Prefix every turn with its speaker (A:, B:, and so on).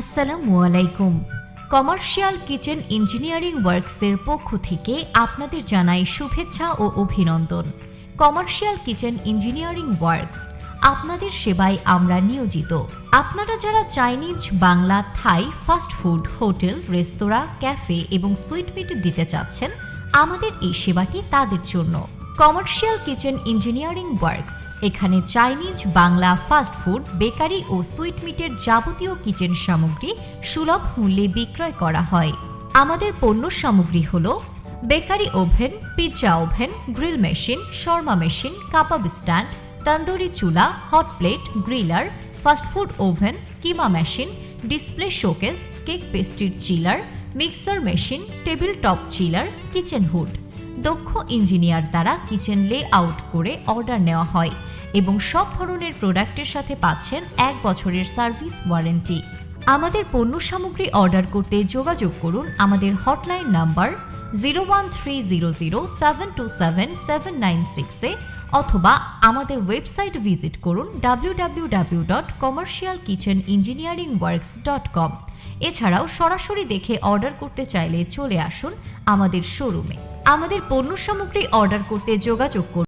A: আসসালামু আলাইকুম। Commercial kitchen engineering ওয়ার্কসের পক্ষ থেকে আপনাদের জানাই শুভেচ্ছা ও অভিনন্দন। কমার্শিয়াল কিচেন ইঞ্জিনিয়ারিং ওয়ার্কস আপনাদের সেবায় আমরা নিয়োজিত। আপনারা যারা Chinese Bangla Thai fast food hotel রেস্তোরাঁ ক্যাফে এবং সুইট মিট দিতে চাচ্ছেন, আমাদের এই সেবাটি তাদের জন্য। কমার্শিয়াল কিচেন ইঞ্জিনিয়ারিং ওয়ার্কস এখানে Chinese Bangla fast food bakery ও সুইট মিটের যাবতীয় কিচেন সামগ্রী সুলভ মূল্যে বিক্রয় করা হয়। আমাদের পণ্য সামগ্রী হল bakery oven pizza oven grill machine shawarma machine kebab stand tandoori চুলা hot plate griller fast food oven কিমা machine display showcase cake পেস্ট্রির chiller mixer machine table top chiller kitchen hood দক্ষ ইঞ্জিনিয়ার দ্বারা কিচেন লে আউট করে order নেওয়া হয় এবং সব ধরনের প্রোডাক্টের সাথে পাচ্ছেন এক বছরের সার্ভিস ওয়ারেন্টি। আমাদের পণ্য সামগ্রী অর্ডার করতে যোগাযোগ করুন আমাদের hotline number zero one three zero zero seven two seven seven nine সিক্সে অথবা আমাদের ওয়েবসাইট ভিজিট করুন W W W dot commercial kitchen engineering works dot com এছাড়াও সরাসরি দেখে অর্ডার করতে চাইলে চলে আসুন আমাদের শোরুমে আমাদের পণ্য সামগ্রী অর্ডার করতে যোগাযোগ করুন।